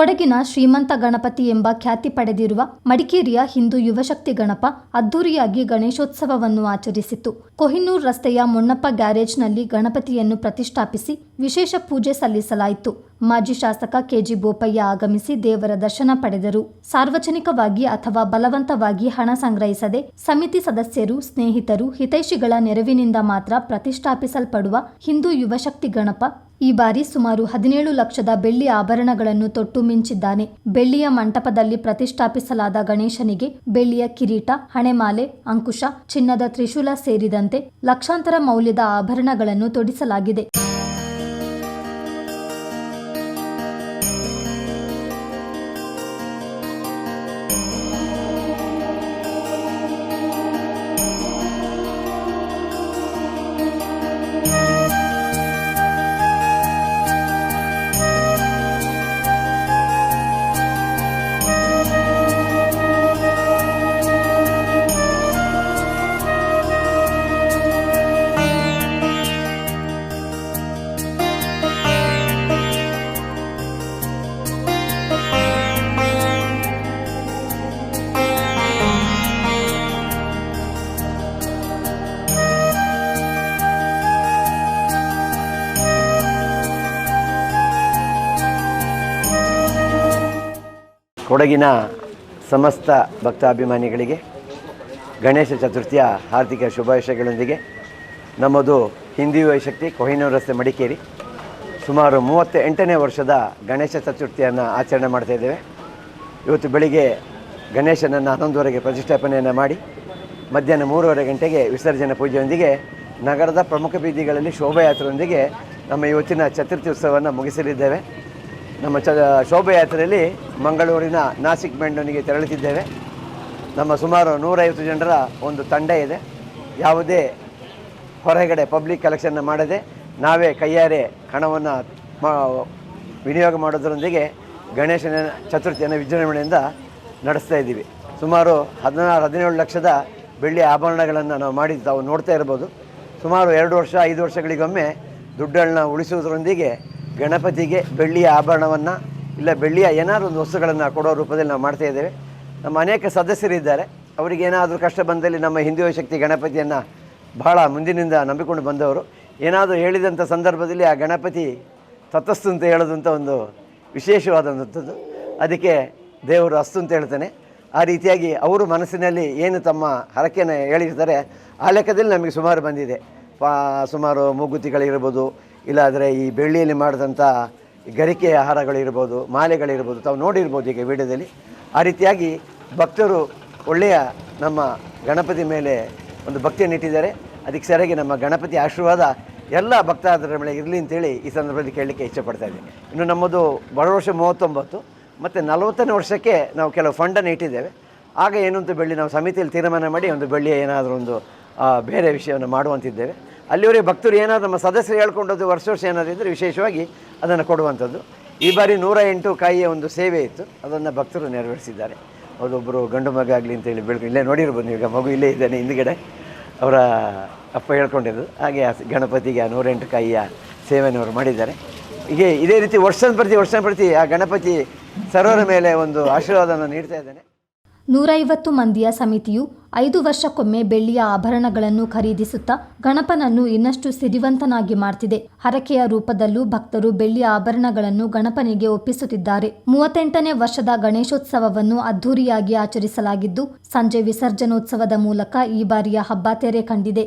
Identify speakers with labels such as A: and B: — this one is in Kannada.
A: ಕೊಡಗಿನ ಶ್ರೀಮಂತ ಗಣಪತಿ ಎಂಬ ಖ್ಯಾತಿ ಪಡೆದಿರುವ ಮಡಿಕೇರಿಯ ಹಿಂದೂ ಯುವಶಕ್ತಿ ಗಣಪ ಅದ್ದೂರಿಯಾಗಿ ಗಣೇಶೋತ್ಸವವನ್ನು ಆಚರಿಸಿತು ಕೊಹಿನೂರ್ ರಸ್ತೆಯ ಮೊಣ್ಣಪ್ಪ ಗ್ಯಾರೇಜ್ನಲ್ಲಿ ಗಣಪತಿಯನ್ನು ಪ್ರತಿಷ್ಠಾಪಿಸಿ ವಿಶೇಷ ಪೂಜೆ ಸಲ್ಲಿಸಲಾಯಿತು. ಮಾಜಿ ಶಾಸಕ ಕೆಜಿ ಬೋಪಯ್ಯ ಆಗಮಿಸಿ ದೇವರ ದರ್ಶನ ಪಡೆದರು. ಸಾರ್ವಜನಿಕವಾಗಿ ಅಥವಾ ಬಲವಂತವಾಗಿ ಹಣ ಸಂಗ್ರಹಿಸದೆ ಸಮಿತಿ ಸದಸ್ಯರು, ಸ್ನೇಹಿತರು, ಹಿತೈಷಿಗಳ ನೆರವಿನಿಂದ ಮಾತ್ರ ಪ್ರತಿಷ್ಠಾಪಿಸಲ್ಪಡುವ ಹಿಂದೂ ಯುವಶಕ್ತಿ ಗಣಪ ಈ ಬಾರಿ ಸುಮಾರು ಹದಿನೇಳು ಲಕ್ಷದ ಬೆಳ್ಳಿ ಆಭರಣಗಳನ್ನು ತೊಟ್ಟು ಮಿಂಚಿದ್ದಾನೆ. ಬೆಳ್ಳಿಯ ಮಂಟಪದಲ್ಲಿ ಪ್ರತಿಷ್ಠಾಪಿಸಲಾದ ಗಣೇಶನಿಗೆ ಬೆಳ್ಳಿಯ ಕಿರೀಟ, ಹಣೆಮಾಲೆ, ಅಂಕುಶ, ಚಿನ್ನದ ತ್ರಿಶೂಲ ಸೇರಿದಂತೆ ಲಕ್ಷಾಂತರ ಮೌಲ್ಯದ ಆಭರಣಗಳನ್ನು ತೊಡಿಸಲಾಗಿದೆ.
B: ಕೊಡಗಿನ ಸಮಸ್ತ ಭಕ್ತಾಭಿಮಾನಿಗಳಿಗೆ ಗಣೇಶ ಚತುರ್ಥಿಯ ಹಾರ್ದಿಕ ಶುಭಾಶಯಗಳೊಂದಿಗೆ ನಮ್ಮದು ಹಿಂದಿ ಶಕ್ತಿ ಕೊಹಿನೂರು ರಸ್ತೆ ಮಡಿಕೇರಿ. ಸುಮಾರು ಮೂವತ್ತ ಎಂಟನೇ ವರ್ಷದ ಗಣೇಶ ಚತುರ್ಥಿಯನ್ನು ಆಚರಣೆ ಮಾಡ್ತಾ ಇದ್ದೇವೆ. ಇವತ್ತು ಬೆಳಿಗ್ಗೆ ಗಣೇಶನನ್ನು ಹನ್ನೊಂದುವರೆಗೆ ಪ್ರತಿಷ್ಠಾಪನೆಯನ್ನು ಮಾಡಿ, ಮಧ್ಯಾಹ್ನ ಮೂರುವರೆ ಗಂಟೆಗೆ ವಿಸರ್ಜನೆ ಪೂಜೆಯೊಂದಿಗೆ ನಗರದ ಪ್ರಮುಖ ಬೀದಿಗಳಲ್ಲಿ ಶೋಭಾಯಾತ್ರೆಯೊಂದಿಗೆ ನಮ್ಮ ಇವತ್ತಿನ ಚತುರ್ಥಿ ಉತ್ಸವವನ್ನು ಮುಗಿಸಲಿದ್ದೇವೆ. ನಮ್ಮ ಚ, ಶೋಭಾಯಾತ್ರೆಯಲ್ಲಿ ಮಂಗಳೂರಿನ ನಾಸಿಕ್ ಬೆಂಡನಿಗೆ ತೆರಳುತ್ತಿದ್ದೇವೆ. ನಮ್ಮ ಸುಮಾರು ನೂರೈವತ್ತು ಜನರ ಒಂದು ತಂಡ ಇದೆ. ಯಾವುದೇ ಹೊರಗಡೆ ಪಬ್ಲಿಕ್ ಕಲೆಕ್ಷನ್ನ ಮಾಡದೆ ನಾವೇ ಕೈಯಾರೆ ಹಣವನ್ನು ವಿನಿಯೋಗ ಮಾಡೋದರೊಂದಿಗೆ ಗಣೇಶನ ಚತುರ್ಥಿಯನ್ನು ವಿಜೃಂಭಣೆಯಿಂದ ನಡೆಸ್ತಾ ಇದ್ದೀವಿ. ಸುಮಾರು ಹದಿನಾರು, ಹದಿನೇಳು ಲಕ್ಷದ ಬೆಳ್ಳಿ ಆಭರಣಗಳನ್ನು ನಾವು ಮಾಡಿ ತಾವು ನೋಡ್ತಾ ಇರ್ಬೋದು. ಸುಮಾರು ಎರಡು ವರ್ಷ, ಐದು ವರ್ಷಗಳಿಗೊಮ್ಮೆ ದುಡ್ಡನ್ನು ಉಳಿಸುವುದರೊಂದಿಗೆ ಗಣಪತಿಗೆ ಬೆಳ್ಳಿಯ ಆಭರಣವನ್ನು ಇಲ್ಲ ಬೆಳ್ಳಿಯ ಏನಾದರೂ ಒಂದು ವಸ್ತುಗಳನ್ನು ಕೊಡೋ ರೂಪದಲ್ಲಿ ನಾವು ಮಾಡ್ತಾ ಇದ್ದೇವೆ. ನಮ್ಮ ಅನೇಕ ಸದಸ್ಯರಿದ್ದಾರೆ. ಅವರಿಗೆ ಏನಾದರೂ ಕಷ್ಟ ಬಂದಲ್ಲಿ ನಮ್ಮ ಹಿಂದೂ ಶಕ್ತಿ ಗಣಪತಿಯನ್ನು ಬಹಳ ಮುಂದಿನಿಂದ ನಂಬಿಕೊಂಡು ಬಂದವರು. ಏನಾದರೂ ಹೇಳಿದಂಥ ಸಂದರ್ಭದಲ್ಲಿ ಆ ಗಣಪತಿ ತತಸ್ತು ಅಂತ ಹೇಳೋದಂಥ ಒಂದು ವಿಶೇಷವಾದಂಥದ್ದು ಅದಕ್ಕೆ ದೇವರು ಅಸ್ತು ಅಂತ ಹೇಳ್ತಾನೆ. ಆ ರೀತಿಯಾಗಿ ಅವರು ಮನಸ್ಸಿನಲ್ಲಿ ಏನು ತಮ್ಮ ಹರಕೆಯನ್ನು ಹೇಳಿರ್ತಾರೆ, ಆ ಲೆಕ್ಕದಲ್ಲಿ ನಮಗೆ ಸುಮಾರು ಬಂದಿದೆ. ಪಾ, ಸುಮಾರು ಮೂಗುತಿಗಳಿರ್ಬೋದು ಇಲ್ಲಾದರೆ ಈ ಬೆಳ್ಳಿಯಲ್ಲಿ ಮಾಡಿದಂಥ ಗರಿಕೆ ಆಹಾರಗಳಿರ್ಬೋದು, ಮಾಲೆಗಳಿರ್ಬೋದು, ತಾವು ನೋಡಿರ್ಬೋದು ಈಗ ವಿಡಿಯೋದಲ್ಲಿ. ಆ ರೀತಿಯಾಗಿ ಭಕ್ತರು ಒಳ್ಳೆಯ ನಮ್ಮ ಗಣಪತಿ ಮೇಲೆ ಒಂದು ಭಕ್ತಿಯನ್ನು ಇಟ್ಟಿದ್ದಾರೆ. ಅದಕ್ಕೆ ಸರಿಯಾಗಿ ನಮ್ಮ ಗಣಪತಿ ಆಶೀರ್ವಾದ ಎಲ್ಲ ಭಕ್ತಾದರ ಮೇಲೆ ಇರಲಿ ಅಂತೇಳಿ ಈ ಸಂದರ್ಭದಲ್ಲಿ ಕೇಳಲಿಕ್ಕೆ ಇಷ್ಟಪಡ್ತಾ ಇದ್ದೀನಿ. ಇನ್ನು ನಮ್ಮದು ಬಡ ವರ್ಷ ಮೂವತ್ತೊಂಬತ್ತು, ಮತ್ತು ನಲವತ್ತನೇ ವರ್ಷಕ್ಕೆ ನಾವು ಕೆಲವು ಫಂಡನ್ನು ಇಟ್ಟಿದ್ದೇವೆ. ಆಗ ಏನು ಅಂತ ಬೆಳ್ಳಿ ನಾವು ಸಮಿತಿಯಲ್ಲಿ ತೀರ್ಮಾನ ಮಾಡಿ ಒಂದು ಬೆಳ್ಳಿಯ ಏನಾದರೂ ಒಂದು ಬೇರೆ ವಿಷಯವನ್ನು ಮಾಡುವಂತಿದ್ದೇವೆ. ಅಲ್ಲಿವರೆಗೆ ಭಕ್ತರು ಏನಾದರೂ ನಮ್ಮ ಸದಸ್ಯರು ಹೇಳ್ಕೊಂಡದ್ದು ವರ್ಷ ವರ್ಷ ಏನಾದರೂ ಇದ್ದರೆ ವಿಶೇಷವಾಗಿ ಅದನ್ನು ಕೊಡುವಂಥದ್ದು. ಈ ಬಾರಿ ನೂರ ಎಂಟು ಕಾಯಿಯ ಒಂದು ಸೇವೆ ಇತ್ತು. ಅದನ್ನು ಭಕ್ತರು ನೆರವೇರಿಸಿದ್ದಾರೆ. ಅವರೊಬ್ಬರು ಗಂಡು ಮಗ ಆಗಲಿ ಅಂತೇಳಿ ಬೆಳಕು ಇಲ್ಲೇ ನೋಡಿರ್ಬೋದು ನೀವು, ಈಗ ಮಗು ಇಲ್ಲೇ ಇದ್ದಾನೆ ಹಿಂದ್ಗಡೆ. ಅವರ ಅಪ್ಪ ಹೇಳ್ಕೊಂಡಿದ್ದು ಹಾಗೆ ಗಣಪತಿಗೆ ಆ ನೂರೆಂಟು ಕಾಯಿಯ ಸೇವೆಯನ್ನು ಅವರು ಮಾಡಿದ್ದಾರೆ. ಹೀಗೆ ಇದೇ ರೀತಿ ವರ್ಷದ ಪ್ರತಿ ವರ್ಷದ ಪ್ರತಿ ಆ ಗಣಪತಿ ಸರ್ವರ ಮೇಲೆ ಒಂದು ಆಶೀರ್ವಾದವನ್ನು ನೀಡ್ತಾ ಇದ್ದಾನೆ.
A: ನೂರೈವತ್ತು ಮಂದಿಯ ಸಮಿತಿಯು ಐದು ವರ್ಷಕ್ಕೊಮ್ಮೆ ಬೆಳ್ಳಿಯ ಆಭರಣಗಳನ್ನು ಖರೀದಿಸುತ್ತಾ ಗಣಪನನ್ನು ಇನ್ನಷ್ಟು ಸಿರಿವಂತನಾಗಿ ಮಾಡ್ತಿದೆ. ಹರಕೆಯ ರೂಪದಲ್ಲೂ ಭಕ್ತರು ಬೆಳ್ಳಿಯ ಆಭರಣಗಳನ್ನು ಗಣಪನಿಗೆ ಒಪ್ಪಿಸುತ್ತಿದ್ದಾರೆ. ಮೂವತ್ತೆಂಟನೇ ವರ್ಷದ ಗಣೇಶೋತ್ಸವವನ್ನು ಅದ್ಧೂರಿಯಾಗಿ ಆಚರಿಸಲಾಗಿದ್ದು, ಸಂಜೆ ವಿಸರ್ಜನೋತ್ಸವದ ಮೂಲಕ ಈ ಬಾರಿಯ ಹಬ್ಬ ತೆರೆ ಕಂಡಿದೆ.